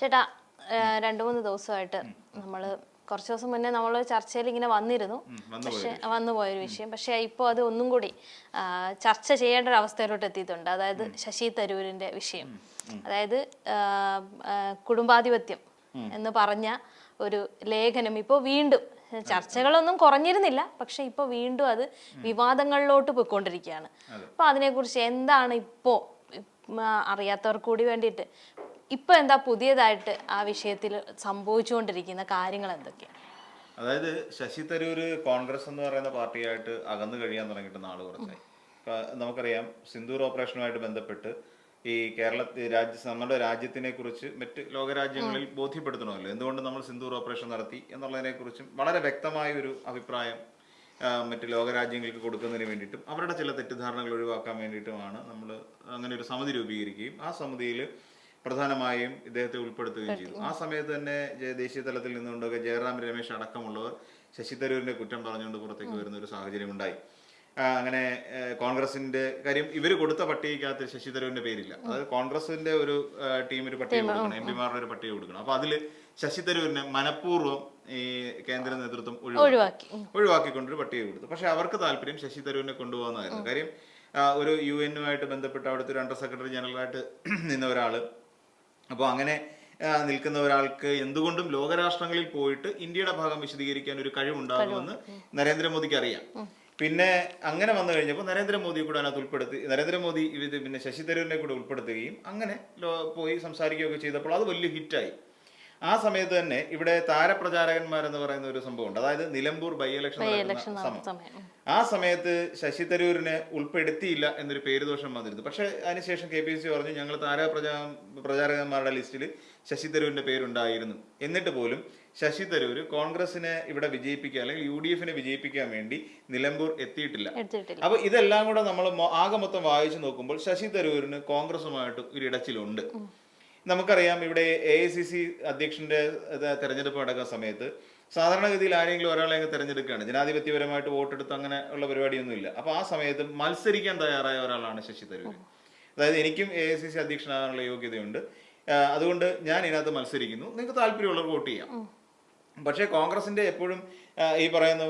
ചേട്ടാ രണ്ടു മൂന്ന് ദിവസമായിട്ട് നമ്മൾ കുറച്ച് ദിവസം മുന്നേ നമ്മൾ ചർച്ചയിൽ ഇങ്ങനെ വന്നിരുന്നു. പക്ഷെ വന്നു പോയൊരു വിഷയം. പക്ഷെ ഇപ്പോൾ അത് ഒന്നും കൂടി ചർച്ച ചെയ്യേണ്ട ഒരു അവസ്ഥയിലോട്ട് എത്തിയിട്ടുണ്ട്. അതായത് ശശി തരൂരിന്റെ വിഷയം. അതായത് കുടുംബാധിപത്യം എന്ന് പറഞ്ഞ ഒരു ലേഖനം ഇപ്പോൾ വീണ്ടും ചർച്ചകളൊന്നും കുറഞ്ഞിരുന്നില്ല. പക്ഷെ ഇപ്പോൾ വീണ്ടും അത് വിവാദങ്ങളിലോട്ട് പോയിക്കൊണ്ടിരിക്കുകയാണ്. അപ്പോൾ അതിനെക്കുറിച്ച് എന്താണ് ഇപ്പോ ഉം, ആ, അറിയാത്തവർക്ക് കൂടി വേണ്ടിയിട്ട് ഇപ്പൊ എന്താ പുതിയതായിട്ട് ആ വിഷയത്തിൽ സംഭവിച്ചുകൊണ്ടിരിക്കുന്ന കാര്യങ്ങൾ എന്തൊക്കെയാണ്? അതായത് ശശി തരൂര് കോൺഗ്രസ് എന്ന് പറയുന്ന പാർട്ടിയായിട്ട് അകന്നു കഴിയാൻ തുടങ്ങിയിട്ട് നാൾ കുറച്ചായി. നമുക്കറിയാം സിന്ദൂർ ഓപ്പറേഷനുമായിട്ട് ബന്ധപ്പെട്ട് ഈ കേരള രാജ്യ നമ്മുടെ രാജ്യത്തിനെ കുറിച്ച് മറ്റ് ലോകരാജ്യങ്ങളിൽ ബോധ്യപ്പെടുത്തണമല്ലോ. എന്തുകൊണ്ട് നമ്മൾ സിന്ദൂർ ഓപ്പറേഷൻ നടത്തി എന്നുള്ളതിനെ കുറിച്ചും വളരെ വ്യക്തമായ ഒരു അഭിപ്രായം മറ്റ് ലോകരാജ്യങ്ങൾക്ക് കൊടുക്കുന്നതിന് വേണ്ടിയിട്ടും അവരുടെ ചില തെറ്റിദ്ധാരണകൾ ഒഴിവാക്കാൻ വേണ്ടിയിട്ടുമാണ് നമ്മൾ അങ്ങനെ ഒരു സമിതി രൂപീകരിക്കുകയും ആ സമിതിയിൽ പ്രധാനമായും ഇദ്ദേഹത്തെ ഉൾപ്പെടുത്തുകയും ചെയ്തു. ആ സമയത്ത് തന്നെ ദേശീയ തലത്തിൽ നിന്നുകൊണ്ടൊക്കെ ജയറാം രമേശ് അടക്കമുള്ളവർ ശശി തരൂരിന്റെ കുറ്റം പറഞ്ഞുകൊണ്ട് പുറത്തേക്ക് വരുന്ന ഒരു സാഹചര്യം ഉണ്ടായി. അങ്ങനെ കോൺഗ്രസിന്റെ കാര്യം ഇവർ കൊടുത്ത പട്ടികയ്ക്കകത്ത് ശശി തരൂരിന്റെ പേരില്ല. അതായത് കോൺഗ്രസിന്റെ ഒരു ടീം ഒരു പട്ടിക കൊടുക്കണം എം പിമാരുടെ ഒരു പട്ടിക കൊടുക്കണം. അപ്പൊ അതിൽ ശശി തരൂരിനെ മനഃപൂർവം ഈ കേന്ദ്ര നേതൃത്വം ഒഴിവാക്കി. ഒഴിവാക്കിക്കൊണ്ടൊരു പട്ടിക കൊടുത്തു. പക്ഷെ അവർക്ക് താല്പര്യം ശശി തരൂരിനെ കൊണ്ടുപോകുന്നതായിരുന്നു കാര്യം ഒരു യു എന്നുമായിട്ട് ബന്ധപ്പെട്ട് അവിടുത്തെ ഒരു അണ്ടർ സെക്രട്ടറി ജനറലായിട്ട് നിന്ന ഒരാൾ അപ്പോൾ അങ്ങനെ നിൽക്കുന്ന ഒരാൾക്ക് എന്തുകൊണ്ടും ലോകരാഷ്ട്രങ്ങളിൽ പോയിട്ട് ഇന്ത്യയുടെ ഭാഗം വിശദീകരിക്കാൻ ഒരു കഴിവുണ്ടാകുമെന്ന് നരേന്ദ്രമോദിക്ക് അറിയാം പിന്നെ അങ്ങനെ വന്നു കഴിഞ്ഞപ്പോൾ നരേന്ദ്രമോദിയെ കൂടെ അതിനകത്ത് ഉൾപ്പെടുത്തി നരേന്ദ്രമോദി ഇത് പിന്നെ ശശി തരൂരിനെ കൂടെ ഉൾപ്പെടുത്തുകയും അങ്ങനെ പോയി സംസാരിക്കുകയൊക്കെ ചെയ്തപ്പോൾ അത് വലിയ ഹിറ്റായി. ആ സമയത്ത് തന്നെ ഇവിടെ താരപ്രചാരകന്മാരെന്ന് പറയുന്ന ഒരു സംഭവമുണ്ട്. അതായത് നിലമ്പൂർ ബൈ ഇലക്ഷൻ ഇലക്ഷൻ നടക്കുന്ന സമയം. ആ സമയത്ത് ശശി തരൂരിനെ ഉൾപ്പെടുത്തിയില്ല എന്നൊരു പേരുദോഷം വന്നിരുന്നു. പക്ഷെ അതിനുശേഷം കെ പി സി പറഞ്ഞു ഞങ്ങൾ താരപ്രചാ പ്രചാരകന്മാരുടെ ലിസ്റ്റിൽ ശശി തരൂരിന്റെ പേരുണ്ടായിരുന്നു. എന്നിട്ട് പോലും ശശി തരൂര് കോൺഗ്രസിനെ ഇവിടെ വിജയിപ്പിക്കുക അല്ലെങ്കിൽ യു ഡി എഫിനെ വിജയിപ്പിക്കാൻ വേണ്ടി നിലമ്പൂർ എത്തിയിട്ടില്ല. അപ്പൊ ഇതെല്ലാം കൂടെ നമ്മൾ ആകെ മൊത്തം വായിച്ചു നോക്കുമ്പോൾ ശശി തരൂരിന് കോൺഗ്രസുമായിട്ട് ഒരു ഇടച്ചിലുണ്ട്. നമുക്കറിയാം ഇവിടെ എ ഐ സി സി അധ്യക്ഷന്റെ തെരഞ്ഞെടുപ്പ് നടക്കുന്ന സമയത്ത് സാധാരണഗതിയിൽ ആരെങ്കിലും ഒരാളെ അങ്ങ് തെരഞ്ഞെടുക്കുകയാണ്. ജനാധിപത്യപരമായിട്ട് വോട്ടെടുത്ത് അങ്ങനെ ഉള്ള പരിപാടിയൊന്നുമില്ല. അപ്പോൾ ആ സമയത്ത് മത്സരിക്കാൻ തയ്യാറായ ഒരാളാണ് ശശി തരൂർ അതായത് എനിക്കും എ ഐ സി സി അധ്യക്ഷനാകാനുള്ള യോഗ്യതയുണ്ട്. അതുകൊണ്ട് ഞാൻ ഇതിനകത്ത് മത്സരിക്കുന്നു. നിങ്ങൾക്ക് താല്പര്യമുള്ളവർ വോട്ട് ചെയ്യാം. പക്ഷേ കോൺഗ്രസിന്റെ എപ്പോഴും ഈ പറയുന്ന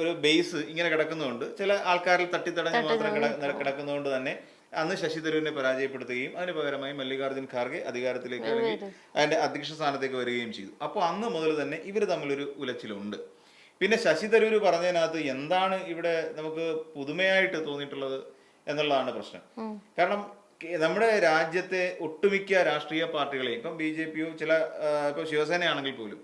ഒരു ബേസ് ഇങ്ങനെ കിടക്കുന്നതുകൊണ്ട് ചില ആൾക്കാരിൽ തട്ടിത്തടഞ്ഞ് മാത്രം കിട- കിടക്കുന്നതുകൊണ്ട് തന്നെ അന്ന് ശശി തരൂരിനെ പരാജയപ്പെടുത്തുകയും അതിന് പകരമായി മല്ലികാർജുൻ ഖാർഗെ അധികാരത്തിലേക്ക് അല്ലെങ്കിൽ അതിന്റെ അധ്യക്ഷ സ്ഥാനത്തേക്ക് വരികയും ചെയ്തു. അപ്പോൾ അന്ന് മുതൽ തന്നെ ഇവർ തമ്മിലൊരു ഉലച്ചിലുണ്ട്. പിന്നെ ശശി തരൂർ പറഞ്ഞതിനകത്ത് എന്താണ് ഇവിടെ നമുക്ക് പുതുമയായിട്ട് തോന്നിയിട്ടുള്ളത് എന്നുള്ളതാണ് പ്രശ്നം. കാരണം നമ്മുടെ രാജ്യത്തെ ഒട്ടുമിക്ക രാഷ്ട്രീയ പാർട്ടികളെയും ഇപ്പം ബി ജെ പിയോ ചില ആ, ഇപ്പൊ ശിവസേനയാണെങ്കിൽ പോലും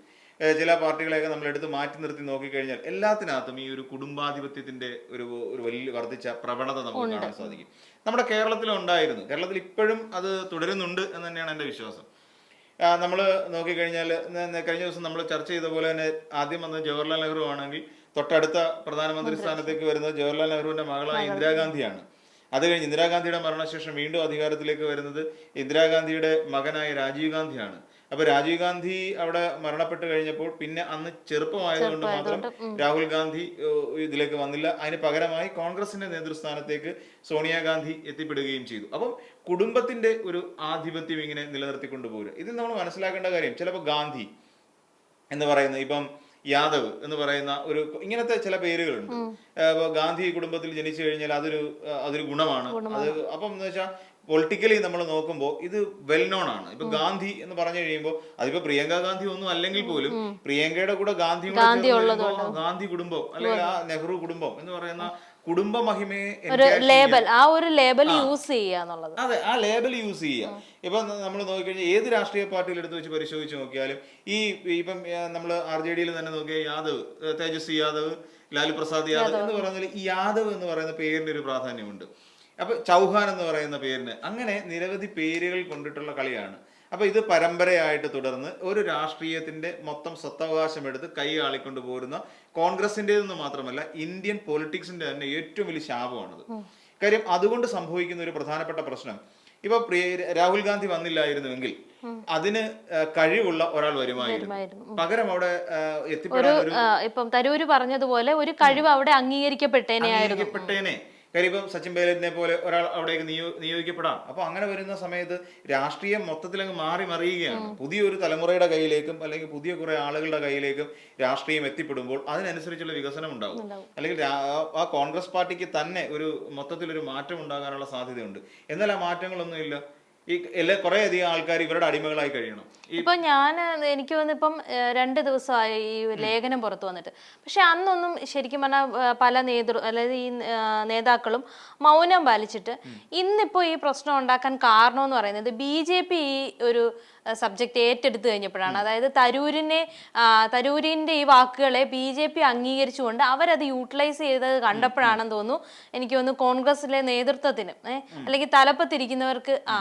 ചില പാർട്ടികളെയൊക്കെ നമ്മൾ എടുത്ത് മാറ്റി നിർത്തി നോക്കിക്കഴിഞ്ഞാൽ എല്ലാത്തിനകത്തും ഈ ഒരു കുടുംബാധിപത്യത്തിന്റെ ഒരു ഒരു വലിയ വർദ്ധിച്ച പ്രവണത നമുക്ക് കാണാൻ സാധിക്കും. നമ്മുടെ കേരളത്തിലും ഉണ്ടായിരുന്നു. കേരളത്തിൽ ഇപ്പോഴും അത് തുടരുന്നുണ്ട് എന്ന് തന്നെയാണ് എന്റെ വിശ്വാസം. നമ്മൾ നോക്കിക്കഴിഞ്ഞാൽ കഴിഞ്ഞ ദിവസം നമ്മൾ ചർച്ച ചെയ്ത പോലെ തന്നെ ആദ്യം വന്ന ജവഹർലാൽ നെഹ്റു ആണെങ്കിൽ തൊട്ടടുത്ത പ്രധാനമന്ത്രി സ്ഥാനത്തേക്ക് വരുന്നത് ജവഹർലാൽ നെഹ്റുവിന്റെ മകളായ ഇന്ദിരാഗാന്ധിയാണ്. അത് കഴിഞ്ഞ് ഇന്ദിരാഗാന്ധിയുടെ മരണശേഷം വീണ്ടും അധികാരത്തിലേക്ക് വരുന്നത് ഇന്ദിരാഗാന്ധിയുടെ മകനായ രാജീവ് ഗാന്ധിയാണ്. അപ്പൊ രാജീവ് ഗാന്ധി അവിടെ മരണപ്പെട്ട് കഴിഞ്ഞപ്പോൾ പിന്നെ അന്ന് ചെറുപ്പമായതുകൊണ്ട് മാത്രം രാഹുൽ ഗാന്ധി ഇതിലേക്ക് വന്നില്ല. അതിന് പകരമായി കോൺഗ്രസിന്റെ നേതൃസ്ഥാനത്തേക്ക് സോണിയാഗാന്ധി എത്തിപ്പെടുകയും ചെയ്തു. അപ്പം കുടുംബത്തിന്റെ ഒരു ആധിപത്യം ഇങ്ങനെ നിലനിർത്തിക്കൊണ്ട് പോരുക ഇത് നമ്മൾ മനസ്സിലാക്കേണ്ട കാര്യം. ചിലപ്പോൾ ഗാന്ധി എന്ന് പറയുന്നത് ഇപ്പം യാദവ് എന്ന് പറയുന്ന ഒരു ഇങ്ങനത്തെ ചില പേരുകളുണ്ട്. ഗാന്ധി കുടുംബത്തിൽ ജനിച്ചു കഴിഞ്ഞാൽ അതൊരു അതൊരു ഗുണമാണ്. അത് അപ്പം എന്ന് വെച്ചാൽ പൊളിറ്റിക്കലി നമ്മൾ നോക്കുമ്പോൾ ഇത് വെൽ നോൺ ആണ്. ഇപ്പൊ ഗാന്ധി എന്ന് പറഞ്ഞു കഴിയുമ്പോൾ അതിപ്പോ പ്രിയങ്ക ഗാന്ധി ഒന്നും അല്ലെങ്കിൽ പോലും പ്രിയങ്കയുടെ കൂടെ ഗാന്ധി ഗാന്ധി കുടുംബം അല്ലെങ്കിൽ ആ നെഹ്റു കുടുംബം എന്ന് പറയുന്ന കുടുംബ മഹിമയെ ഒരു ലേബൽ ആ ഒരു ലേബൽ യൂസ് ചെയ്യാന്നുള്ളത് അതെ ആ ലേബൽ യൂസ് ചെയ്യുക. ഇപ്പൊ നമ്മൾ നോക്കിക്കഴിഞ്ഞാൽ ഏത് രാഷ്ട്രീയ പാർട്ടിയിൽ എടുത്ത് വെച്ച് പരിശോധിച്ച് നോക്കിയാലും ഈ ഇപ്പം നമ്മൾ ആർ ജെ ഡിയിൽ തന്നെ നോക്കിയാൽ യാദവ് തേജസ്വി യാദവ് ലാലു പ്രസാദ് യാദവ്. എന്ന് പറഞ്ഞാൽ ഈ യാദവ് എന്ന് പറയുന്ന പേരിന്റെ ഒരു പ്രാധാന്യമുണ്ട്. അപ്പൊ ചൗഹാൻ എന്ന് പറയുന്ന പേരിന് അങ്ങനെ നിരവധി പേരുകൾ കൊണ്ടിട്ടുള്ള കളിയാണ്. അപ്പൊ ഇത് പരമ്പരയായിട്ട് തുടർന്ന് ഒരു രാഷ്ട്രീയത്തിന്റെ മൊത്തം സ്വത്തവകാശം എടുത്ത് കൈ ആളിക്കൊണ്ട് പോരുന്ന കോൺഗ്രസിന്റെതെന്ന് മാത്രമല്ല ഇന്ത്യൻ പൊളിറ്റിക്സിന്റെ തന്നെ ഏറ്റവും വലിയ ശാപമാണത്. കാര്യം അതുകൊണ്ട് സംഭവിക്കുന്ന ഒരു പ്രധാനപ്പെട്ട പ്രശ്നം ഇപ്പൊ പ്രിയ- രാഹുൽ ഗാന്ധി വന്നില്ലായിരുന്നുവെങ്കിൽ അതിന് കഴിവുള്ള ഒരാൾ വരുമായിരുന്നു. പകരം അവിടെ എത്തിപ്പെടാൻ ഇപ്പം തരൂര് പറഞ്ഞതുപോലെ ഒരു കഴിവ് അവിടെ അംഗീകരിക്കപ്പെട്ടേനെ അംഗീകരിക്കപ്പെട്ടേനെ. കാര്യം ഇപ്പം സച്ചിൻ പൈലറ്റിനെ പോലെ ഒരാൾ അവിടേക്ക് നിയോ നിയോഗിക്കപ്പെടാം. അപ്പൊ അങ്ങനെ വരുന്ന സമയത്ത് രാഷ്ട്രീയം മൊത്തത്തിൽ അങ്ങ് മാറി മറിയുകയാണ്. പുതിയൊരു തലമുറയുടെ കയ്യിലേക്കും അല്ലെങ്കിൽ പുതിയ കുറെ ആളുകളുടെ കയ്യിലേക്കും രാഷ്ട്രീയം എത്തിപ്പെടുമ്പോൾ അതിനനുസരിച്ചുള്ള വികസനം ഉണ്ടാവും. അല്ലെങ്കിൽ ആ കോൺഗ്രസ് പാർട്ടിക്ക് തന്നെ ഒരു മൊത്തത്തിലൊരു മാറ്റം ഉണ്ടാകാനുള്ള സാധ്യതയുണ്ട്. എന്നാൽ ആ മാറ്റങ്ങളൊന്നും ഇല്ല ഈ എല്ലാ കുറെ അധികം ആൾക്കാർ ഇവരുടെ അടിമകളായി കഴിയണം. ഇപ്പൊ ഞാൻ എനിക്ക് തോന്നുന്നു ഇപ്പം രണ്ട് ദിവസമായി ഈ ലേഖനം പുറത്തു വന്നിട്ട്. പക്ഷെ അന്നൊന്നും ശരിക്കും പറഞ്ഞാൽ പല നേതൃ അതായത് ഈ നേതാക്കളും മൗനം പാലിച്ചിട്ട് ഇന്നിപ്പോ ഈ പ്രശ്നം ഉണ്ടാക്കാൻ കാരണം എന്ന് പറയുന്നത് ബി ജെ പി ഈ ഒരു സബ്ജക്റ്റ് ഏറ്റെടുത്തു കഴിഞ്ഞപ്പോഴാണ്. അതായത് തരൂരിനെ തരൂരിന്റെ ഈ വാക്കുകളെ ബി ജെ പി അംഗീകരിച്ചുകൊണ്ട് അവരത് യൂട്ടിലൈസ് ചെയ്തത് കണ്ടപ്പോഴാണെന്ന് തോന്നുന്നു. എനിക്ക് തോന്നുന്നു കോൺഗ്രസിലെ നേതൃത്വത്തിന് അല്ലെങ്കിൽ തലപ്പത്തിരിക്കുന്നവർക്ക് ആ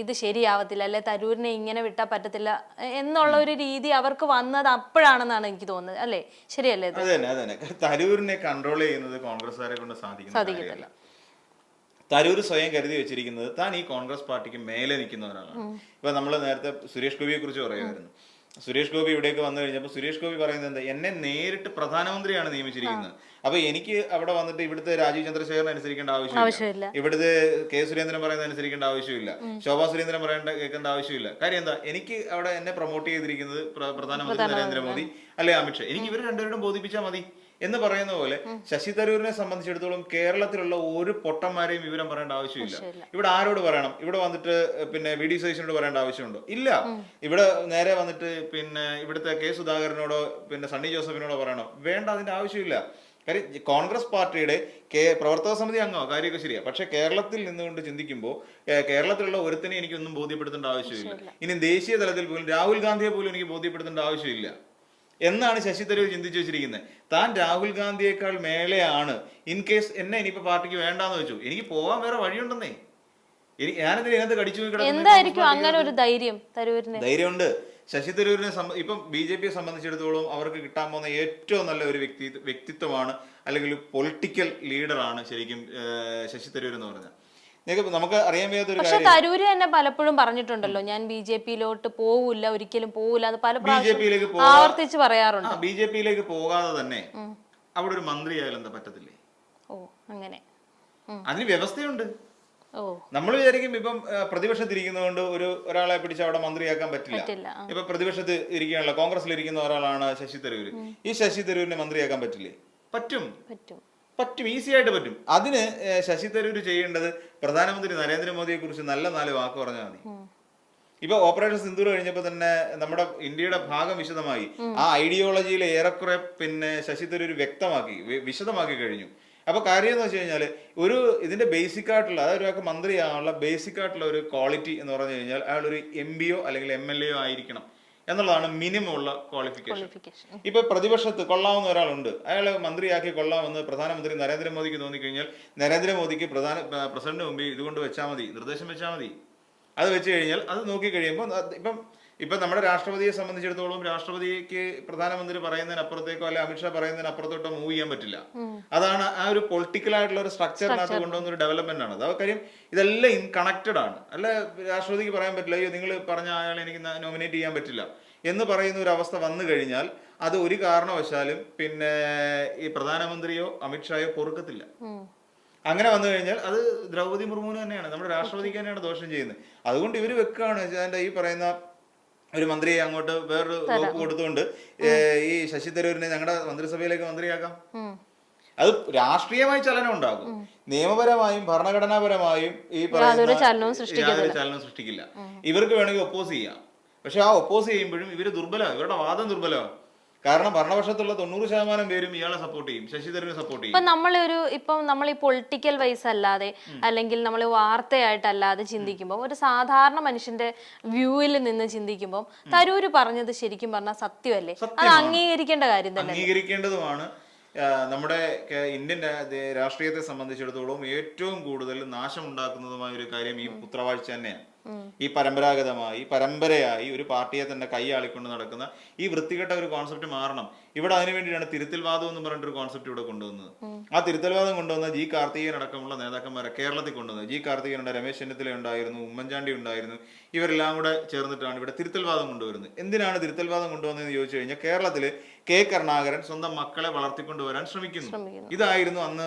ഇത് ശരിയാവത്തില്ല. അല്ലെ തരൂരിനെ ഇങ്ങനെ വിട്ടാൽ പറ്റത്തില്ല. എ- എന്നുള്ള ഒരു രീതി അവർക്ക് വന്നത് അപ്പോഴാണെന്നാണ് എനിക്ക് തോന്നുന്നത്. അല്ലേ? ശരിയല്ലേ ഇത്? അത് തന്നെ അത് തന്നെ തരൂരിനെ കൺട്രോൾ ചെയ്യുന്നത് കോൺഗ്രസ്സുകാരെ കൊണ്ട് സാധിക്കുന്നില്ല. തരൂർ സ്വയം കരുതി വെച്ചിരിക്കുന്നത് താൻ ഈ കോൺഗ്രസ് പാർട്ടിക്ക് മേലെ നിൽക്കുന്നവരാണ് ഇപ്പൊ നമ്മൾ നേരത്തെ സുരേഷ് ഗോപിയെ കുറിച്ച് പറയുമായിരുന്നു. സുരേഷ് ഗോപി ഇവിടേക്ക് വന്നു കഴിഞ്ഞപ്പോൾ സുരേഷ് ഗോപി പറയുന്നത് എന്താ എന്നെ നേരിട്ട് പ്രധാനമന്ത്രിയാണ് നിയമിച്ചിരിക്കുന്നത്. അപ്പൊ എനിക്ക് അവിടെ വന്നിട്ട് ഇവിടുത്തെ രാജീവ് ചന്ദ്രശേഖരൻ അനുസരിക്കേണ്ട ആവശ്യമില്ല. ഇവിടുത്തെ കെ സുരേന്ദ്രൻ പറയുന്നത് അനുസരിക്കേണ്ട ആവശ്യമില്ല. ശോഭാ സുരേന്ദ്രൻ പറയേണ്ട കേൾക്കേണ്ട ആവശ്യമില്ല. കാര്യം എന്താ എനിക്ക് അവിടെ എന്നെ പ്രൊമോട്ട് ചെയ്തിരിക്കുന്നത് പ്ര- പ്രധാനമന്ത്രി നരേന്ദ്രമോദി അല്ലെ അമിത്ഷാ എനിക്ക് ഇവർ രണ്ടുപേരും ബോധിപ്പിച്ചാൽ മതി. എന്ന് പറയുന്ന പോലെ ശശി തരൂരിനെ സംബന്ധിച്ചിടത്തോളം കേരളത്തിലുള്ള ഒരു പൊട്ടന്മാരെയും വിവരം പറയേണ്ട ആവശ്യമില്ല. ഇവിടെ ആരോട് പറയണം? ഇവിടെ വന്നിട്ട് പിന്നെ വി ഡി സതീശനോട് പറയേണ്ട ആവശ്യമുണ്ടോ? ഇല്ല. ഇവിടെ നേരെ വന്നിട്ട് പിന്നെ ഇവിടുത്തെ കെ സുധാകരനോടോ പിന്നെ സണ്ണി ജോസഫിനോടോ പറയണോ? വേണ്ട അതിന്റെ ആവശ്യമില്ല. കാര്യം കോൺഗ്രസ് പാർട്ടിയുടെ കേ പ്രവർത്തക സമിതി അംഗമാണ് കാര്യമൊക്കെ ശരിയാ. പക്ഷെ കേരളത്തിൽ നിന്നുകൊണ്ട് ചിന്തിക്കുമ്പോൾ കേരളത്തിലുള്ള ഒരുത്തിനെ എനിക്കൊന്നും ബോധ്യപ്പെടുത്തേണ്ട ആവശ്യമില്ല. ഇനി ദേശീയ തലത്തിൽ പോലും രാഹുൽ ഗാന്ധിയെ പോലും എനിക്ക് ബോധ്യപ്പെടുത്തേണ്ട ആവശ്യമില്ല. എന്നാണ് ശശി തരൂർ ചിന്തിച്ചു വെച്ചിരിക്കുന്നത് താൻ രാഹുൽ ഗാന്ധിയേക്കാൾ മേലെയാണ്. ഇൻ കേസ് എന്നെ ഇനിയിപ്പോ പാർട്ടിക്ക് വേണ്ടാന്ന് വെച്ചു. എനിക്ക് പോവാൻ വേറെ വഴിയുണ്ടെന്നേ. എനിക്ക് ഞാനെന്തിനാ ഇതിനകത്ത് കടിച്ചു? എന്തായിരിക്കും അങ്ങനെ ഒരു ധൈര്യം തരൂരിന്? ധൈര്യമുണ്ട്. ശശി തരൂരിനെ ഇപ്പം ബി ജെ പിയെ സംബന്ധിച്ചിടത്തോളം അവർക്ക് കിട്ടാൻ പോകുന്ന ഏറ്റവും നല്ല ഒരു വ്യക്തി വ്യക്തിത്വമാണ് അല്ലെങ്കിൽ പൊളിറ്റിക്കൽ ലീഡറാണ് ശരിക്കും ശശി തരൂർ എന്ന് പറഞ്ഞാൽ. നമുക്ക് അറിയാൻ പക്ഷെ തരൂര് തന്നെ പലപ്പോഴും പറഞ്ഞിട്ടുണ്ടല്ലോ ഞാൻ ബി ജെ പിയിലോട്ട് പോവില്ല ഒരിക്കലും പോവില്ല അത് പല ബി ജെ പ്രാവശ്യം പിയിലേക്ക് ആവർത്തിച്ച് പറയാറുണ്ട്. ബി ജെ പിയിലേക്ക് പോകാതെ തന്നെ അവിടെ ഒരു മന്ത്രി ആയാലും എന്താ പറ്റത്തില്ലേ? ഓ അങ്ങനെ. അതിന് വ്യവസ്ഥയുണ്ട്. ഓ. നമ്മൾ വിചാരിക്കും ഇപ്പം പ്രതിപക്ഷത്തിരിക്കുന്നതുകൊണ്ട് ഒരു ഒരാളെ പിടിച്ച് അവിടെ മന്ത്രിയാക്കാൻ പറ്റില്ല. ഇപ്പൊ പ്രതിപക്ഷത്ത് ഇരിക്കുകയാണല്ലോ കോൺഗ്രസിൽ ഇരിക്കുന്ന ഒരാളാണ് ശശി തരൂര്. ഈ ശശി തരൂരിനെ മന്ത്രിയാക്കാൻ പറ്റില്ലേ? പറ്റും പറ്റും. പറ്റും ഈസി ആയിട്ട് പറ്റും. അതിന് ശശി തരൂര് ചെയ്യേണ്ടത് പ്രധാനമന്ത്രി നരേന്ദ്രമോദിയെ കുറിച്ച് നല്ല നാല് വാക്ക് പറഞ്ഞാൽ മതി. ഇപ്പൊ ഓപ്പറേഷൻ സിന്ദൂർ കഴിഞ്ഞപ്പോ തന്നെ നമ്മുടെ ഇന്ത്യയുടെ ഭാഗം വിശദമായി. ആ ഐഡിയോളജിയിൽ ഏറെക്കുറെ പിന്നെ ശശി തരൂർ വ്യക്തമാക്കി വിശദമാക്കി കഴിഞ്ഞു. അപ്പൊ കാര്യം എന്ന് വെച്ച് കഴിഞ്ഞാൽ ഒരു ഇതിന്റെ ബേസിക് ആയിട്ടുള്ള അതായത് ഒരാൾക്ക് മന്ത്രിയാകാനുള്ള ബേസിക് ആയിട്ടുള്ള ഒരു ക്വാളിറ്റി എന്ന് പറഞ്ഞു കഴിഞ്ഞാൽ അയാൾ ഒരു എം പിയോ അല്ലെങ്കിൽ എം എൽ എ ആയിരിക്കണം. എന്നുള്ളതാണ് മിനിമം ഉള്ള ക്വാളിഫിക്കേഷൻ ഇപ്പൊ പ്രതിപക്ഷത്ത് കൊള്ളാവുന്ന ഒരാളുണ്ട്. അയാളെ മന്ത്രിയാക്കി കൊള്ളാമെന്ന് പ്രധാനമന്ത്രി നരേന്ദ്രമോദിക്ക് തോന്നിക്കഴിഞ്ഞാൽ നരേന്ദ്രമോദിക്ക് പ്രധാന പ്രസിഡന്റ് മുമ്പിൽ ഇതുകൊണ്ട് വെച്ചാൽ മതി നിർദ്ദേശം വെച്ചാൽ മതി. അത് വെച്ച് കഴിഞ്ഞാൽ അത് നോക്കി കഴിയുമ്പോൾ ഇപ്പം ഇപ്പം നമ്മുടെ രാഷ്ട്രപതിയെ സംബന്ധിച്ചിടത്തോളം രാഷ്ട്രപതിക്ക് പ്രധാനമന്ത്രി പറയുന്നതിനപ്പുറത്തേക്കോ അല്ലെ അമിത്ഷാ പറയുന്നതിനപ്പുറത്തോട്ടോ മൂവ് ചെയ്യാൻ പറ്റില്ല. അതാണ് ആ ഒരു പൊളിറ്റിക്കൽ ആയിട്ടുള്ള ഒരു സ്ട്രക്ചറിനകത്ത് കൊണ്ടുവന്ന ഒരു ഡെവലപ്മെന്റ് ആണ്. അത് കാര്യം ഇതെല്ലാം ഇൻ കണക്റ്റഡ് ആണ്. അല്ല രാഷ്ട്രപതിക്ക് പറയാൻ പറ്റില്ല അയ്യോ നിങ്ങൾ പറഞ്ഞ ആളെ എനിക്ക് നോമിനേറ്റ് ചെയ്യാൻ പറ്റില്ല. എന്ന് പറയുന്ന ഒരു അവസ്ഥ വന്നു കഴിഞ്ഞാൽ അത് ഒരു കാരണവശാലും പിന്നെ ഈ പ്രധാനമന്ത്രിയോ അമിത്ഷായോ പൊറുക്കത്തില്ല. അങ്ങനെ വന്നു കഴിഞ്ഞാൽ അത് ദ്രൗപദി മുർമുവിന് തന്നെയാണ്. നമ്മുടെ രാഷ്ട്രപതിക്ക് തന്നെയാണ് ദോഷം ചെയ്യുന്നത്. അതുകൊണ്ട് ഇവർ വെക്കുകയാണ്. ഈ പറയുന്ന ഒരു മന്ത്രിയെ അങ്ങോട്ട് വേറൊരു വകുപ്പ് കൊടുത്തുകൊണ്ട് ഈ ശശി തരൂരിനെ ഞങ്ങളുടെ മന്ത്രിസഭയിലേക്ക് മന്ത്രിയാക്കാം. അത് രാഷ്ട്രീയമായി ചലനം ഉണ്ടാകും. നിയമപരമായും ഭരണഘടനാപരമായും ഈ പറയുന്ന ചലനം സൃഷ്ടിക്കില്ല. ഇവർക്ക് വേണമെങ്കിൽ ഒപ്പോസ് ചെയ്യാം. പക്ഷെ ആ ഒപ്പോസ് ചെയ്യുമ്പോഴും ഇവർ ദുർബലമാണ് ഇവരുടെ വാദം ദുർബലമാണ് കാരണം ഭരണപക്ഷത്തുള്ള തൊണ്ണൂറ് ശതമാനം പേരും ഇയാളെ സപ്പോർട്ട് ചെയ്യും ശശി തരൂരിനെ സപ്പോർട്ട് ചെയ്യും. ഇപ്പൊ നമ്മളൊരു ഇപ്പം നമ്മൾ ഈ പൊളിറ്റിക്കൽ വൈസ് അല്ലാതെ അല്ലെങ്കിൽ നമ്മൾ വാർത്തയായിട്ടല്ലാതെ ചിന്തിക്കുമ്പോൾ ഒരു സാധാരണ മനുഷ്യന്റെ വ്യൂവിൽ നിന്ന് ചിന്തിക്കുമ്പോൾ തരൂര് പറഞ്ഞത് ശരിക്കും പറഞ്ഞാൽ സത്യമല്ലേ? അത് അംഗീകരിക്കേണ്ട കാര്യം തന്നെ അംഗീകരിക്കേണ്ടതുമാണ്. നമ്മുടെ ഇന്ത്യൻ രാഷ്ട്രീയത്തെ സംബന്ധിച്ചിടത്തോളം ഏറ്റവും കൂടുതൽ നാശമുണ്ടാക്കുന്നതുമായ ഒരു കാര്യം ഈ പുത്രവാഴ്ച തന്നെയാണ്. ഈ പരമ്പരാഗതമായി പരമ്പരയായി ഒരു പാർട്ടിയെ തന്നെ കൈയാളിക്കൊണ്ട് നടക്കുന്ന ഈ വൃത്തികെട്ട ഒരു കോൺസെപ്റ്റ് മാറണം. ഇവിടെ അതിനു വേണ്ടിയാണ് തിരുത്തൽവാദം എന്ന് പറഞ്ഞിട്ട് ഒരു കോൺസെപ്റ്റ് ഇവിടെ കൊണ്ടുവന്നത്. ആ തിരുത്തൽവാദം കൊണ്ടുവന്ന ജി കാർത്തികേയൻ അടക്കമുള്ള നേതാക്കന്മാരെ കേരളത്തിൽ കൊണ്ടുവന്നത്. ജി കാർത്തികേയൻ ഉണ്ട് രമേശ് ചെന്നിത്തല ഉണ്ടായിരുന്നു ഉമ്മൻചാണ്ടി ഉണ്ടായിരുന്നു. ഇവരെല്ലാം കൂടെ ചേർന്നിട്ടാണ് ഇവിടെ തിരുത്തൽവാദം കൊണ്ടുവരുന്നത്. എന്തിനാണ് തിരുത്തൽവാദം കൊണ്ടുവന്നതെന്ന് ചോദിച്ചു കഴിഞ്ഞാൽ കേരളത്തിൽ കെ കരുണാകരൻ സ്വന്തം മക്കളെ വളർത്തിക്കൊണ്ടുവരാൻ ശ്രമിക്കുന്നു. ശ്രമിക്കുന്നു. ഇതായിരുന്നു അന്ന്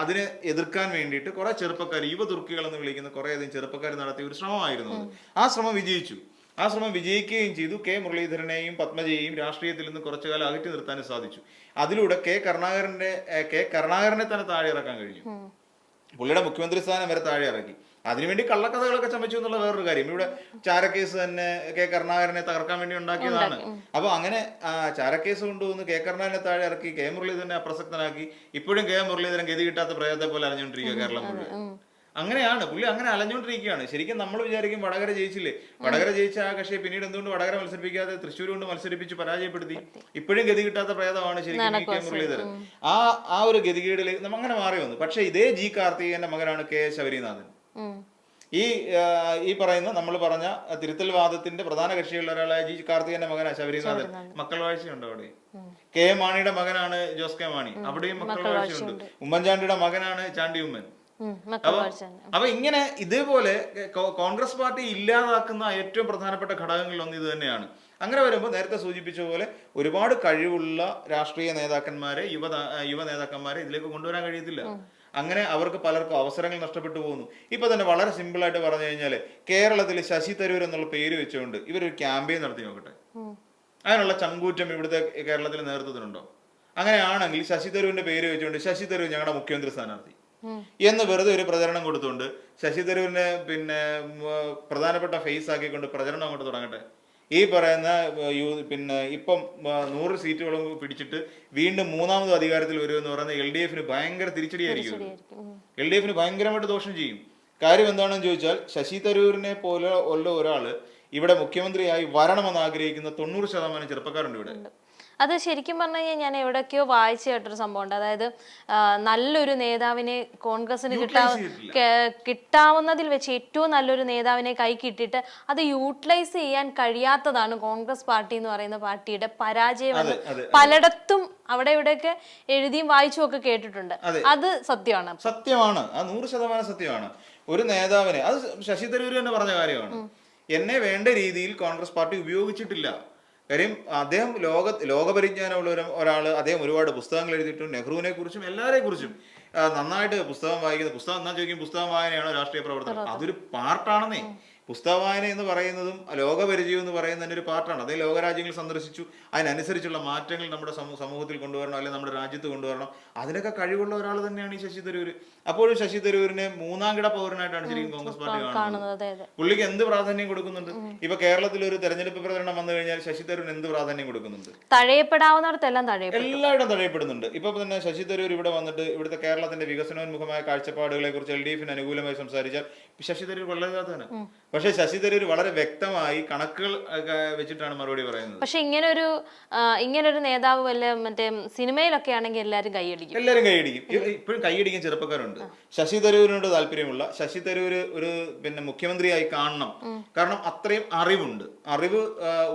അതിനെ എതിർക്കാൻ വേണ്ടിയിട്ട് കുറെ ചെറുപ്പക്കാർ യുവതുർക്കികൾ എന്ന് വിളിക്കുന്ന കുറെ അധികം ചെറുപ്പക്കാർ നടത്തിയ ഒരു ശ്രമമായിരുന്നു ആ ശ്രമം വിജയിച്ചു. ആ ശ്രമം വിജയിക്കുകയും ചെയ്തു. കെ മുരളീധരനെയും പത്മജയെയും രാഷ്ട്രീയത്തിൽ നിന്ന് കുറച്ചു കാലം അകറ്റി നിർത്താനും സാധിച്ചു. അതിലൂടെ കെ കരുണാകരന്റെ കെ കരുണാകരനെ തന്നെ താഴെ ഇറക്കാൻ കഴിഞ്ഞു. പുള്ളിയുടെ മുഖ്യമന്ത്രി സ്ഥാനം വരെ താഴെ ഇറക്കി. അതിനുവേണ്ടി കള്ളക്കഥകളൊക്കെ ചമച്ചു എന്നുള്ള വേറൊരു കാര്യം. ഇവിടെ ചാരക്കേസ് തന്നെ കെ കരുണാകരനെ തകർക്കാൻ വേണ്ടി ഉണ്ടാക്കിയതാണ്. അപ്പൊ അങ്ങനെ ആ, ചാരക്കേസ് കൊണ്ടുവന്ന് കെ കരുണാകരനെ താഴെ ഇറക്കി കെ മുരളീധരനെ അപ്രസക്തനാക്കി. ഇപ്പോഴും കെ മുരളീധരൻ ഗതി കിട്ടാത്ത പ്രയോഗത്തെ പോലെ അറിഞ്ഞുകൊണ്ടിരിക്കുക കേരളം മുഴുവൻ. അങ്ങനെയാണ്. പുള്ളി അങ്ങനെ അലഞ്ഞുകൊണ്ടിരിക്കുകയാണ്. ശരിക്കും നമ്മൾ വിചാരിക്കും വടകര ജയിച്ചില്ലേ? വടകര ജയിച്ച ആ കക്ഷിയെ പിന്നീട് എന്തുകൊണ്ട് വടകര മത്സരിപ്പിക്കാതെ തൃശ്ശൂർ കൊണ്ട് മത്സരിപ്പിച്ച് പരാജയപ്പെടുത്തി? ഇപ്പോഴും ഗതി കിട്ടാത്ത പ്രേതമാണ് ശരിക്കും കെ മുരളീധരൻ. ആ ആ ഒരു ഗതികേടിലേക്ക് നമ്മൾ അങ്ങനെ മാറി വന്നു. പക്ഷേ ഇതേ ജി കാർത്തികേയന്റെ മകനാണ് കെ ശബരിനാഥൻ. ഈ ഈ പറയുന്ന നമ്മൾ പറഞ്ഞ തിരുത്തൽ വാദത്തിന്റെ പ്രധാന കക്ഷികളിൽ ഒരാളായ ജി കാർത്തികന്റെ മകനാണ് ശബരിനാഥൻ. മക്കൾ വാഴ്ചയുണ്ട് അവിടെ. കെ എം മാണിയുടെ മകനാണ് ജോസ് കെ മാണി. അവിടെയും മക്കൾ വാഴ്ചയുണ്ട്. ഉമ്മൻചാണ്ടിയുടെ മകനാണ് ചാണ്ടി ഉമ്മൻ. അപ്പൊ ഇങ്ങനെ ഇതേപോലെ കോൺഗ്രസ് പാർട്ടി ഇല്ലാതാക്കുന്ന ഏറ്റവും പ്രധാനപ്പെട്ട ഘടകങ്ങളിൽ ഒന്ന് ഇത് തന്നെയാണ്. അങ്ങനെ വരുമ്പോൾ നേരത്തെ സൂചിപ്പിച്ച പോലെ ഒരുപാട് കഴിവുള്ള രാഷ്ട്രീയ നേതാക്കന്മാരെ യുവ യുവ നേതാക്കന്മാരെ ഇതിലേക്ക് കൊണ്ടുവരാൻ കഴിയത്തില്ല. അങ്ങനെ അവർക്ക് പലർക്കും അവസരങ്ങൾ നഷ്ടപ്പെട്ടു പോകുന്നു. ഇപ്പൊ തന്നെ വളരെ സിമ്പിൾ ആയിട്ട് പറഞ്ഞു കഴിഞ്ഞാൽ കേരളത്തിൽ ശശി തരൂർ എന്നുള്ള പേര് വെച്ചുകൊണ്ട് ഇവരൊരു ക്യാമ്പയിൻ നടത്തി നോക്കട്ടെ. അതിനുള്ള ചങ്കൂറ്റം ഇവിടുത്തെ കേരളത്തിലെ നേതൃത്വത്തിനുണ്ടോ? അങ്ങനെയാണെങ്കിൽ ശശി തരൂരിന്റെ പേര് വെച്ചുകൊണ്ട് ശശി തരൂർ ഞങ്ങളുടെ മുഖ്യമന്ത്രി സ്ഥാനാർത്ഥി. എന്ന് വെറുതെ ഒരു പ്രചരണം കൊടുത്തുകൊണ്ട് ശശി തരൂരിനെ പിന്നെ പ്രധാനപ്പെട്ട ഫേസ് ആക്കിക്കൊണ്ട് പ്രചരണം അങ്ങോട്ട് തുടങ്ങട്ടെ. ഈ പറയുന്ന പിന്നെ ഇപ്പം നൂറ് സീറ്റുകളും പിടിച്ചിട്ട് വീണ്ടും മൂന്നാമത് അധികാരത്തിൽ വരുമെന്ന് പറയുന്ന എൽ ഡി എഫിന് ഭയങ്കര തിരിച്ചടിയായിരിക്കും. എൽ ഡി എഫിന് ഭയങ്കരമായിട്ട് ദോഷം ചെയ്യും. കാര്യം എന്താണെന്ന് ചോദിച്ചാൽ ശശി തരൂരിനെ പോലെ ഉള്ള ഒരാൾ ഇവിടെ മുഖ്യമന്ത്രിയായി വരണമെന്ന് ആഗ്രഹിക്കുന്ന തൊണ്ണൂറ് ശതമാനം ചെറുപ്പക്കാരുണ്ട് ഇവിടെ. അത് ശരിക്കും പറഞ്ഞു കഴിഞ്ഞാൽ ഞാൻ എവിടെയൊക്കെയോ വായിച്ചു കേട്ടൊരു സംഭവമുണ്ട്. അതായത് നല്ലൊരു നേതാവിനെ കോൺഗ്രസിന് കിട്ടാ കിട്ടാവുന്നതിൽ വെച്ച് ഏറ്റവും നല്ലൊരു നേതാവിനെ കൈ കിട്ടിയിട്ട് അത് യൂട്ടിലൈസ് ചെയ്യാൻ കഴിയാത്തതാണ് കോൺഗ്രസ് പാർട്ടി എന്ന് പറയുന്ന പാർട്ടിയുടെ പരാജയമെന്ന്. പലയിടത്തും അവിടെ ഇവിടെയൊക്കെ എഴുതിയും വായിച്ചും ഒക്കെ കേട്ടിട്ടുണ്ട്. അത്. സത്യമാണ്. സത്യമാണ്. അത് നൂറ് ശതമാനം സത്യമാണ്. ഒരു നേതാവിനെ അത് ശശി തരൂർ തന്നെ പറഞ്ഞ കാര്യമാണ്. എന്നെ വേണ്ട രീതിയിൽ കോൺഗ്രസ് പാർട്ടി ഉപയോഗിച്ചിട്ടില്ല. കാര്യം അദ്ദേഹം ലോക ലോകപരിജ്ഞാനമുള്ള ഒരാൾ അദ്ദേഹം ഒരുപാട് പുസ്തകങ്ങൾ എഴുതിയിട്ടുണ്ട്. നെഹ്റുവിനെ കുറിച്ചും എല്ലാവരെ കുറിച്ചും. നന്നായിട്ട് പുസ്തകം വായിക്കുന്നത് പുസ്തകം എന്നാ ചോദിക്കും? പുസ്തകം വായനയാണോ രാഷ്ട്രീയ പ്രവർത്തനം? അതൊരു പാർട്ടാണെന്നേ പുസ്തക വായന എന്ന് പറയുന്നതും ലോകപരിചയം എന്ന് പറയുന്നതിന്റെ ഒരു പാർട്ടാണ് അതേ ലോകരാജ്യങ്ങൾ സന്ദർശിച്ചു. അതിനനുസരിച്ചുള്ള മാറ്റങ്ങൾ നമ്മുടെ സമൂഹത്തിൽ കൊണ്ടുവരണം അല്ലെങ്കിൽ നമ്മുടെ രാജ്യത്ത് കൊണ്ടുവരണം. അതിനൊക്കെ കഴിവുള്ള ഒരാൾ തന്നെയാണ് ഈ ശശി തരൂർ അപ്പോഴും ശശി തരൂരിനെ മൂന്നാം കിട പൗരനായിട്ടാണ് ശരിക്കും കോൺഗ്രസ് പാർട്ടി കാണുന്നത്. പുള്ളിക്ക് എന്ത് പ്രാധാന്യം കൊടുക്കുന്നുണ്ട്? ഇപ്പൊ കേരളത്തിൽ ഒരു തെരഞ്ഞെടുപ്പ് പ്രചരണം വന്നു കഴിഞ്ഞാൽ ശശി തരൂർ എന്ത് പ്രാധാന്യം കൊടുക്കുന്നുണ്ട്? തഴയപ്പെടാവുന്നിടത്തെല്ലാം എല്ലായിടം തഴയപ്പെടുന്നുണ്ട്. ഇപ്പൊ തന്നെ ശശി തരൂർ ഇവിടെ വന്നിട്ട് ഇവിടുത്തെ കേരളത്തിന്റെ വികസനോന്മുഖമായ കാഴ്ചപ്പാടുകളെ കുറിച്ച് എൽ ഡി എഫിന് അനുകൂലമായി സംസാരിച്ചാൽ ശശി തരൂർ വളരെ പക്ഷെ ശശി തരൂർ വളരെ വ്യക്തമായി കണക്കുകൾ വെച്ചിട്ടാണ് മറുപടി പറയുന്നത്. പക്ഷെ ഇങ്ങനൊരു ഇങ്ങനെ ഇങ്ങനൊരു നേതാവ് വല്ല മറ്റേ സിനിമയിലൊക്കെ ആണെങ്കിൽ എല്ലാരും കൈയടിക്കും. എല്ലാരും കൈയടിക്കും. ഇപ്പോഴും കൈയടിക്കാൻ ചെറുപ്പക്കാരുണ്ട്. ശശി തരൂരിനോട് താല്പര്യമുള്ള ശശി തരൂര് ഒരു പിന്നെ മുഖ്യമന്ത്രിയായി കാണണം. കാരണം അത്രയും അറിവുണ്ട്. അറിവ്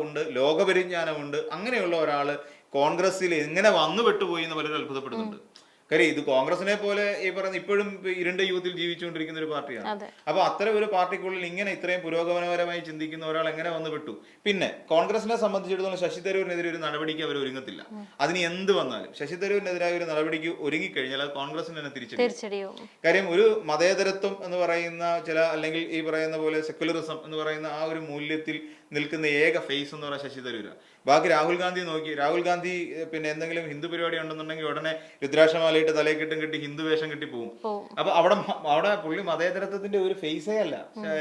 ഉണ്ട് ലോകപരിജ്ഞാനമുണ്ട്. അങ്ങനെയുള്ള ഒരാൾ കോൺഗ്രസിൽ എങ്ങനെ വന്നു പെട്ടുപോയി എന്ന് പലരും അത്ഭുതപ്പെടുന്നുണ്ട്. കാര്യം ഇത് കോൺഗ്രസിനെ പോലെ ഈ പറയുന്ന ഇപ്പോഴും ഇരുണ്ട യുഗത്തിൽ ജീവിച്ചുകൊണ്ടിരിക്കുന്ന ഒരു പാർട്ടിയാണ്. അപ്പൊ അത്തരം ഒരു പാർട്ടിക്കുള്ളിൽ ഇങ്ങനെ ഇത്രയും പുരോഗമനപരമായി ചിന്തിക്കുന്ന ഒരാൾ എങ്ങനെ വന്നു പെട്ടു? പിന്നെ കോൺഗ്രസിനെ സംബന്ധിച്ചിടത്തോളം ശശി തരൂരിനെതിരെ ഒരു നടപടിക്ക് അവർ ഒരുങ്ങത്തില്ല. അതിന് എന്ത് വന്നാലും ശശി തരൂരിനെതിരായ ഒരു നടപടിക്ക് ഒരുങ്ങിക്കഴിഞ്ഞാൽ അത് കോൺഗ്രസിന് തന്നെ തിരിച്ചു തിരിച്ചടിയും. കാര്യം ഒരു മതേതരത്വം എന്ന് പറയുന്ന ചില അല്ലെങ്കിൽ ഈ പറയുന്ന പോലെ സെക്യുലറിസം എന്ന് പറയുന്ന ആ ഒരു മൂല്യത്തിൽ നിൽക്കുന്ന ഏക ഫേസ് എന്ന് പറയുന്ന ശശി തരൂര ബാക്കി രാഹുൽ ഗാന്ധി നോക്കി. രാഹുൽ ഗാന്ധി പിന്നെ എന്തെങ്കിലും ഹിന്ദു പരിപാടി ഉണ്ടെന്നുണ്ടെങ്കിൽ ഉടനെ രുദ്രാക്ഷമാലയിട്ട് തലയെക്കെട്ടും കെട്ടി ഹിന്ദു വേഷം കെട്ടി പോകും പോവും. അപ്പൊ അവിടെ അവിടെ പുള്ളി മതേതരത്വത്തിന്റെ ഒരു ഫേസേ അല്ല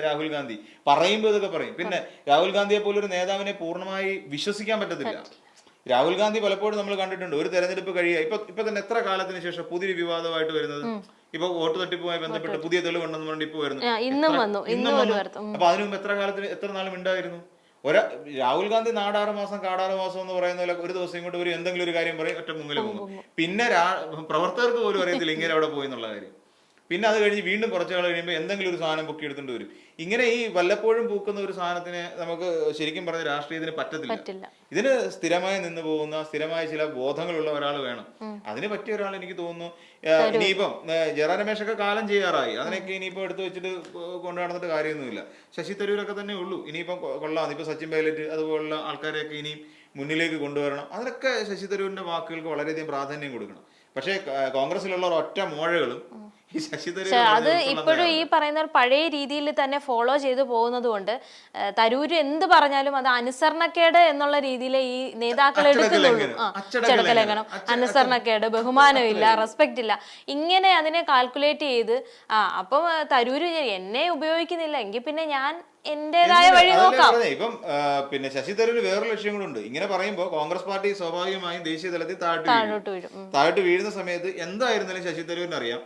രാഹുൽ ഗാന്ധി. പറയുമ്പോൾ ഇതൊക്കെ പറയും. പിന്നെ രാഹുൽ ഗാന്ധിയെ പോലെ ഒരു നേതാവിനെ പൂർണമായി വിശ്വസിക്കാൻ പറ്റത്തില്ല. രാഹുൽ ഗാന്ധി പലപ്പോഴും നമ്മൾ കണ്ടിട്ടുണ്ട് ഒരു തെരഞ്ഞെടുപ്പ് കഴിയുക ഇപ്പൊ ഇപ്പൊ തന്നെ എത്ര കാലത്തിന് ശേഷം പുതിയൊരു വിവാദമായിട്ട് വരുന്നത്? ഇപ്പൊ വോട്ട് തട്ടിപ്പുമായി ബന്ധപ്പെട്ട് പുതിയ തെളിവുണ്ടെന്ന് പറഞ്ഞിട്ട് ഇപ്പൊ വരുന്നു. ഇന്നും വന്നു. അപ്പൊ അതിനു മുമ്പ് എത്ര കാലത്തിന് എത്ര നാളും ഉണ്ടായിരുന്നു ഒരാ രാഹുൽ ഗാന്ധി നാടാറ് മാസം കാടാറ് മാസം എന്ന് പറയുന്ന പോലെ ഒരു ദിവസം ഇങ്ങോട്ട് ഒരു എന്തെങ്കിലും ഒരു കാര്യം പറയും ഒറ്റ മുങ്ങിൽ പോകും പിന്നെ പ്രവർത്തകർക്ക് പോലും അറിയത്തില്ല ഇങ്ങനെ അവിടെ പോയി എന്നുള്ള കാര്യം. പിന്നെ അത് കഴിഞ്ഞ് വീണ്ടും കുറച്ച് നാൾ കഴിയുമ്പോൾ എന്തെങ്കിലും ഒരു സാധനം പൊക്കി എടുത്തുകൊണ്ട് വരും. ഇങ്ങനെ ഈ വല്ലപ്പോഴും പൂക്കുന്ന ഒരു സാധനത്തിന് നമുക്ക് ശരിക്കും പറഞ്ഞ രാഷ്ട്രീയത്തിന് പറ്റത്തില്ല. ഇതിന് സ്ഥിരമായി നിന്ന് പോകുന്ന സ്ഥിരമായ ചില ബോധങ്ങളുള്ള ഒരാൾ വേണം. അതിന് പറ്റിയ ഒരാൾ എനിക്ക് തോന്നുന്നു ഇനിയിപ്പം ജയറാം രമേശൊക്കെ കാലം ചെയ്യാറായി. അതിനൊക്കെ ഇനിയിപ്പോ എടുത്തു വെച്ചിട്ട് കൊണ്ടു നടന്നിട്ട് കാര്യമൊന്നുമില്ല. ശശി തരൂരൊക്കെ തന്നെ ഉള്ളൂ. ഇനിയിപ്പം കൊള്ളാം. ഇപ്പൊ സച്ചിൻ പൈലറ്റ് അതുപോലുള്ള ആൾക്കാരെയൊക്കെ ഇനിയും മുന്നിലേക്ക് കൊണ്ടുവരണം. അതിനൊക്കെ ശശി തരൂരിന്റെ വാക്കുകൾക്ക് വളരെയധികം പ്രാധാന്യം കൊടുക്കണം. പക്ഷേ കോൺഗ്രസിലുള്ള ഒറ്റ മോഴകളും പക്ഷെ അത് ഇപ്പോഴും ഈ പറയുന്ന പഴയ രീതിയിൽ തന്നെ ഫോളോ ചെയ്തു പോകുന്നത് കൊണ്ട് തരൂര് എന്ത് പറഞ്ഞാലും അത് അനുസരണക്കേട് എന്നുള്ള രീതിയിൽ ഈ നേതാക്കൾ എടുക്കുന്നുള്ളൂ. ലംഘനം. ആ അച്ചടക്ക അച്ചടക്ക ലംഘനം. ലംഘനം. അച്ച- അനുസരണക്കേട് ബഹുമാനമില്ല റെസ്പെക്ട് ഇല്ല. ഇങ്ങനെ അതിനെ കാൽക്കുലേറ്റ് ചെയ്ത് ആ അപ്പം തരൂര് എന്നെ ഉപയോഗിക്കുന്നില്ല. എങ്കിൽ പിന്നെ ഞാൻ എന്റേതായ വഴി നോക്കാം. ഇപ്പം പിന്നെ ശശി തരൂർ വേറൊരു ലക്ഷ്യം കൂടെ ഉണ്ട്. ഇങ്ങനെ പറയുമ്പോൾ കോൺഗ്രസ് പാർട്ടി സ്വാഭാവികമായും ദേശീയ തലത്തിൽ. താഴോട്ട് വീഴും. താഴോട്ട് വീഴുന്ന സമയത്ത് എന്തായിരുന്നാലും ശശി തരൂരിന് അറിയാം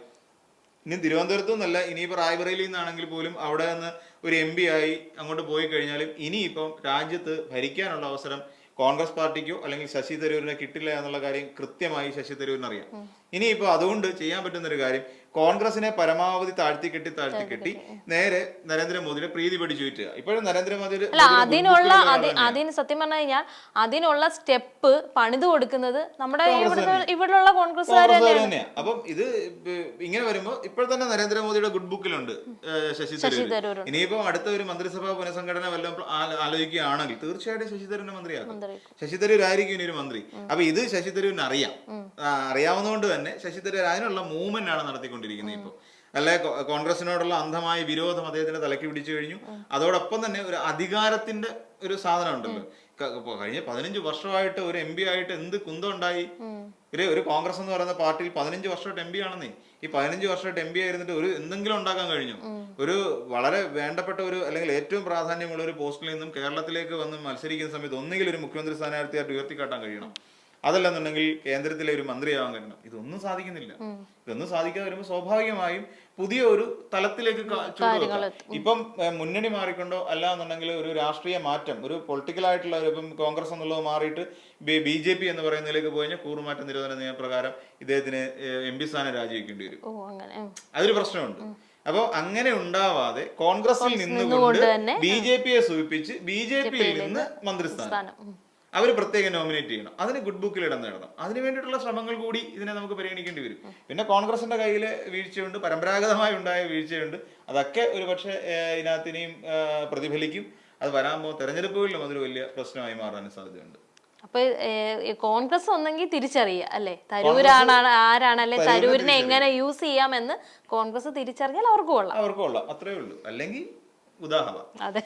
ഇനി തിരുവനന്തപുരത്തു നിന്നല്ല ഇനിയിപ്പോൾ റായ്ബറേലി നിന്നാണെങ്കിൽ പോലും അവിടെ നിന്ന് ഒരു എം പി ആയി അങ്ങോട്ട് പോയി കഴിഞ്ഞാലും ഇനിയിപ്പം രാജ്യത്ത് ഭരിക്കാനുള്ള അവസരം കോൺഗ്രസ് പാർട്ടിക്കോ അല്ലെങ്കിൽ ശശി തരൂരിനെ കിട്ടില്ല എന്നുള്ള കാര്യം കൃത്യമായി ശശി തരൂരിന് അറിയാം ഇനിയിപ്പോൾ അതുകൊണ്ട് ചെയ്യാൻ പറ്റുന്ന ഒരു കാര്യം കോൺഗ്രസിനെ പരമാവധി താഴ്ത്തി കെട്ടി താഴ്ത്തി കെട്ടി നേരെ നരേന്ദ്രമോദിയുടെ പ്രീതി പിടിച്ചു പറ്റുക ഇപ്പോഴും നരേന്ദ്രമോദി അല്ല അതിനുള്ള. അതിന് സത്യം പറഞ്ഞു കഴിഞ്ഞാൽ അതിനുള്ള സ്റ്റെപ്പ് പണിതു കൊടുക്കുന്നത് നമ്മുടെ. ഇവിടെയുള്ള കോൺഗ്രസ്സുകാർ കോൺഗ്രസ് തന്നെയാണ്. അപ്പം ഇത് ഇങ്ങനെ വരുമ്പോ ഇപ്പോൾ തന്നെ നരേന്ദ്രമോദിയുടെ ഗുഡ് ബുക്കിലുണ്ട് ശശി തരൂർ ഇനിയിപ്പോ ഇനിയിപ്പം അടുത്ത ഒരു മന്ത്രിസഭാ പുനഃസംഘടന വല്ലതും ആലോചിക്കുകയാണെങ്കിൽ തീർച്ചയായിട്ടും ശശി തരൂരിനെ മന്ത്രിയാക്കും. ശശി തരൂർ ആയിരിക്കും ഇനി ഒരു മന്ത്രി അപ്പൊ ഇത് ശശി തരൂരിന് അറിയാം അറിയാവുന്നതുകൊണ്ട് തന്നെ ശശി തരൂർ അതിനുള്ള മൂവ്മെന്റ് ആണ് നടത്തിക്കൊണ്ടിരിക്കുന്നത്. ഇപ്പോൾ അല്ലെ കോ- കോൺഗ്രസിനോടുള്ള അന്ധമായ വിരോധം അദ്ദേഹത്തിന്റെ തലയ്ക്ക് പിടിച്ചു കഴിഞ്ഞു. അതോടൊപ്പം തന്നെ ഒരു അധികാരത്തിന്റെ ഒരു സാധനം ഉണ്ടല്ലോ. കഴിഞ്ഞ പതിനഞ്ച് വർഷമായിട്ട് ഒരു എം പി ആയിട്ട് എന്ത് കുന്തം ഉണ്ടായി? ഒരു ഒരു കോൺഗ്രസ് എന്ന് പറയുന്ന പാർട്ടിയിൽ പതിനഞ്ച് വർഷമായിട്ട് എം പി ആണെന്നേ. ഈ പതിനഞ്ച് വർഷമായിട്ട് എം പി ആയിരുന്നിട്ട് ഒരു എന്തെങ്കിലും ഉണ്ടാക്കാൻ കഴിഞ്ഞു. ഒരു വളരെ വേണ്ടപ്പെട്ട ഒരു അല്ലെങ്കിൽ ഏറ്റവും പ്രാധാന്യമുള്ള ഒരു പോസ്റ്റിൽ നിന്നും കേരളത്തിലേക്ക് വന്ന് മത്സരിക്കുന്ന സമയത്ത് ഒന്നുകിൽ ഒരു മുഖ്യമന്ത്രി സ്ഥാനാർത്ഥിയായിട്ട് ഉയർത്തിക്കാട്ടാൻ കഴിയണം. അതല്ലെന്നുണ്ടെങ്കിൽ കേന്ദ്രത്തിലെ ഒരു മന്ത്രിയാവാൻ കഴിയണം ഇതൊന്നും സാധിക്കുന്നില്ല. ഇതൊന്നും സാധിക്കാതെ വരുമ്പോൾ സ്വാഭാവികമായും പുതിയ ഒരു തലത്തിലേക്ക് ഇപ്പം മുന്നണി മാറിക്കൊണ്ടോ അല്ല എന്നുണ്ടെങ്കിൽ ഒരു രാഷ്ട്രീയ മാറ്റം ഒരു പൊളിറ്റിക്കൽ ആയിട്ടുള്ള ഒരു ഇപ്പം കോൺഗ്രസ് എന്നുള്ളത് മാറിയിട്ട് ബി ജെ പി എന്ന് പറയുന്നതിലേക്ക് പോയി കഴിഞ്ഞാൽ കൂറുമാറ്റ നിരോധന നിയമപ്രകാരം ഇദ്ദേഹത്തിന് എം പി സ്ഥാനം രാജിവെക്കേണ്ടി വരും. അതൊരു പ്രശ്നമുണ്ട്. അപ്പോൾ അങ്ങനെ ഉണ്ടാവാതെ കോൺഗ്രസിൽ നിന്നുകൊണ്ട് ബി ജെ പിയെ സൂചിപ്പിച്ച് ബി ജെ പിയിൽ നിന്ന് മന്ത്രിസ്ഥാനം. അവർ പ്രത്യേകം നോമിനേറ്റ് ചെയ്യണം. അതിന് ഗുഡ് ബുക്കിൽ ഇടം നേടണം. അതിന് വേണ്ടിയിട്ടുള്ള ശ്രമങ്ങൾ കൂടി ഇതിനെ നമുക്ക് പരിഗണിക്കേണ്ടി വരും. പിന്നെ കോൺഗ്രസിന്റെ കയ്യിൽ വീഴ്ചയുണ്ട് പരമ്പരാഗതമായി ഉണ്ടായ വീഴ്ചയുണ്ട്. അതൊക്കെ ഒരു പക്ഷേ ഇതിനകത്തിനെയും പ്രതിഫലിക്കും. അത് വരാൻ പോകുന്ന തെരഞ്ഞെടുപ്പുകളിലും അതൊരു വലിയ പ്രശ്നമായി മാറാൻ സാധ്യതയുണ്ട്. അപ്പൊ കോൺഗ്രസ് ഒന്നെങ്കിൽ തിരിച്ചറിയുക അല്ലെ? തരൂരാണ് ആരാണ് അല്ലെ തരൂരിനെ തരൂരിനെ എങ്ങനെ യൂസ് ചെയ്യാമെന്ന് കോൺഗ്രസ് തിരിച്ചറിഞ്ഞാൽ അവർക്ക് കൊള്ളാം. അവർക്ക് കൊള്ളാം. അത്രേ ഉള്ളൂ. അല്ലെങ്കിൽ ഉദാഹരണം. അതെ.